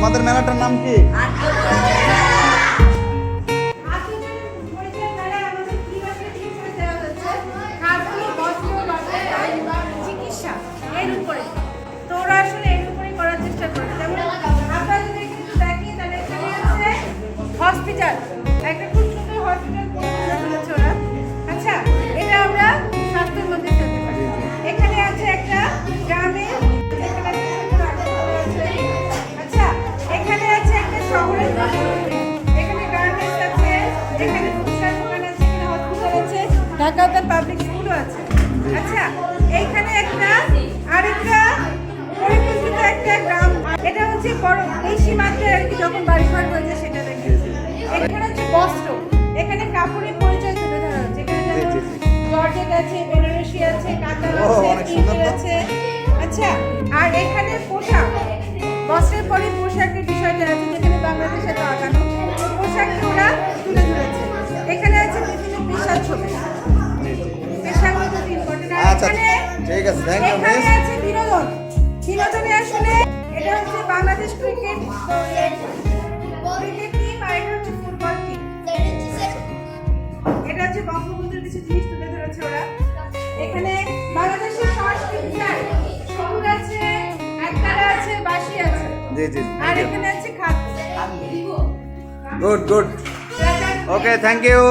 তোমাদের মেলাটার নাম কি ঢাকাতে পাবলিক স্কুলও আছে আচ্ছা এইখানে একটা আরেকটা পরিকল্পিত একটা গ্রাম। এটা হচ্ছে বড় এই সীমান্তে আর কি যখন বাড়িঘর হয়েছে সেটা দেখেছি এখানে হচ্ছে বস্ত্র। এখানে কাপড়ের পরিচয় তুলে ধরা হচ্ছে। এখানে জি, জি, জি। জর্জেট আছে বেনারসি আছে কাতার আছে। আছে। আচ্ছা আর এখানে পোশাক। বস্ত্রের পরে পোশাকের বিষয়টা আছে যেখানে বাংলাদেশে তো আগানো পোশাককে ওরা তুলে ধরেছে। এখানে আছে বিভিন্ন পেশার ছবি। পেশাগুলো খুব ইম্পর্টেন্ট আচ্ছা এখানে ঠিক আছে থ্যাংক ইউ মিস আছে বিনোদন। বিনোদনে আসলে এটা হচ্ছে বাংলাদেশ ক্রিকেট ক্রিকেট টিম আর এটা হচ্ছে ফুটবল টিম এটা হচ্ছে বঙ্গবন্ধুর কিছু জিনিস তুলে ধরেছে ওরা। এখানে বাংলাদেশের সংস্কৃতি আছে আছে বাঁশি আছে। জি জি good good okay thank you